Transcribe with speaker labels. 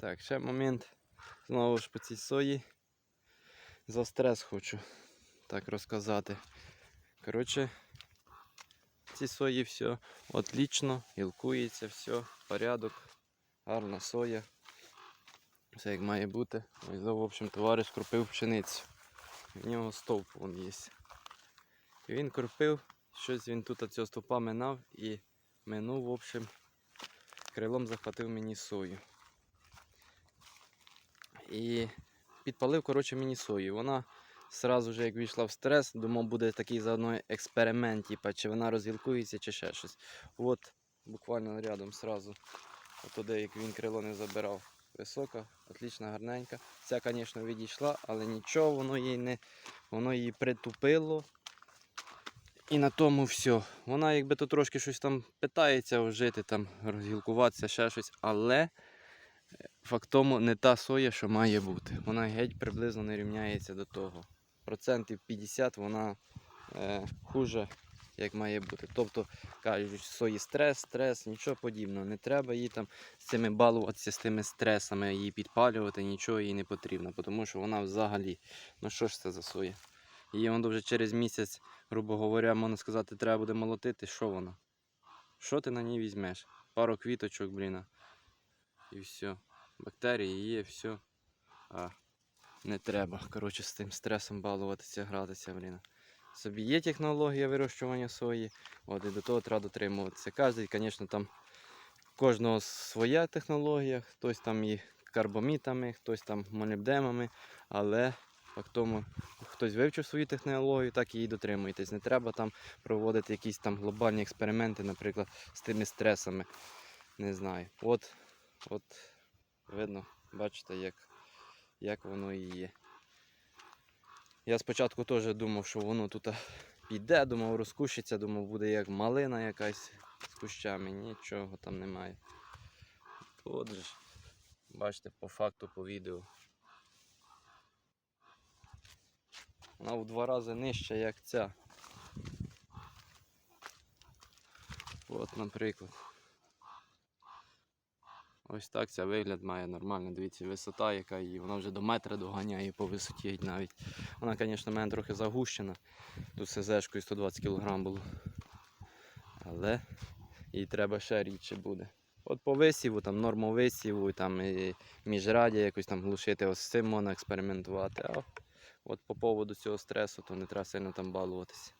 Speaker 1: Так, ще момент. Знову ж по цій сої. За стрес хочу так розказати. Коротше, ці сої все отлично, гілкується, все, порядок, гарна соя. Все як має бути. Ось, в общем, товариш кропив пшеницю. В нього стовп вон є. І він кропив, щось він тут цього стовпа минав і минув, в общем, крилом захватив мені сою. І підпалив, коротше, мені сою. Вона сразу же, як війшла в стрес, думав, буде такий заодно експеримент, типа, чи вона розгілкується, чи ще щось. От, буквально рядом сразу. Туди, як він крило не забирав. Висока, отлічна, гарненька. Ця, звісно, відійшла, але нічого, воно їй не воно її притупило. І на тому все. Вона якби то трошки щось там питається вжити, там, розгілкуватися, ще щось, але е, факт тому не та соя, що має бути. Вона геть приблизно не рівняється до того. Процентів 50 вона е, хуже, як має бути. Тобто, кажуть, сої стрес, стрес, нічого подібного. Не треба їй там з цими балуватися, з тими стресами, її підпалювати, нічого їй не потрібно, тому що вона взагалі, ну що ж це за соя? Її воно вже через місяць, грубо говоря, можна сказати, треба буде молотити. Що вона? Що ти на ній візьмеш? Пару квіточок, блін. І все. Бактерії є, все. А не треба. Коротше, з тим стресом балуватися, гратися, блін. Собі є технологія вирощування сої, от і до того треба дотримуватися. Кожен, звісно, там кожного своя технологія, хтось там і карбомітами, хтось там молібдемами, але факт тому, хтось вивчив свою технологію, так її дотримуйтесь. Не треба там проводити якісь там глобальні експерименти, наприклад, з тими стресами. Не знаю. От, от видно, бачите, як, як воно і є. Я спочатку теж думав, що воно тут піде, думав, розкущиться, думав, буде як малина якась з кущами. Нічого там немає. От же ж, бачите, по факту, по відео. Вона в два рази нижча, як ця. От, наприклад. Ось так ця вигляд має нормально. Дивіться, висота, яка її, вона вже до метра доганяє по висоті навіть. Вона, звісно, в мене трохи загущена. Тут СЗшкою 120 кг було. Але їй треба ще рідше буде. От по висіву, там норму висіву, там і міжраді якось там глушити, ось з цим можна експериментувати. А от по поводу цього стресу, то не треба сильно там балуватися.